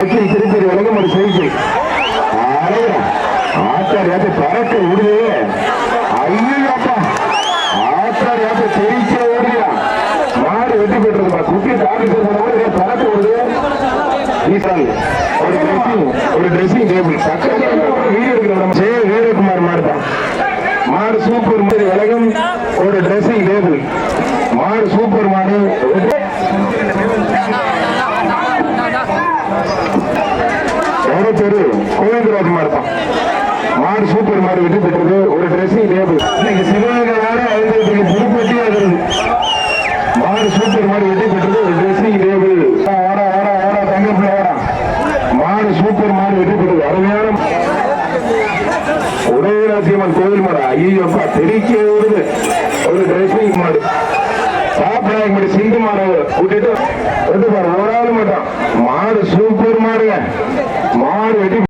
திருப்பதி உலகம் ஒரு செய்தி. ஆச்சார் யாத்த பறக்க விடுது ஐயோப்பா ஆச்சார் யாத்த தெரிக்க ஓடியா மாடு வெட்டி போட்டுருப்பா குட்டி தாடி பறக்க விடுது ஈசான் ஒரு ட்ரெஸ்ஸிங் ஒரு ட்ரெஸ்ஸிங் டேபிள் பக்கத்துல வீடு இருக்கிற நம்ம ஜெய வீரகுமார் மாடு தான் மாடு சூப்பர் மாடு உலகம் ஒரு ட்ரெஸ்ஸிங் டேபிள் மாடு சூப்பர் மாடு எவ்வளவு பேரு கோவிந்தராஜ் மாதிரி தான். மாடு சூப்பர் மாடு வெற்றி பெற்றது. ஒரு ட்ரெஸ்ஸிங் டேபிள் இன்னைக்கு சிவகங்கை மாடு ஐம்பதுக்கு புதுப்பட்டி மாடு சூப்பர் மாடு வெற்றி பெற்றது. ஒரு ட்ரெஸ்ஸிங் டேபிள் ஓடா ஓடா ஓடா தங்கப்பிள்ள ஓடா மாடு சூப்பர் மாடு வெற்றி பெற்றது. அருமையான உதயராசியம்மன் கோவில் மாடு. ஐயோப்பா தெரிக்க விடுது ஒரு ட்ரெஸ்ஸிங் மாடு. சாப்பிடாங்க மாடு சிந்து மாடு. விட்டுட்டு பாரு ஒரு ஆள் மட்டும் மாடு சூப்பர் மாடுங்க மாடு வெட்டி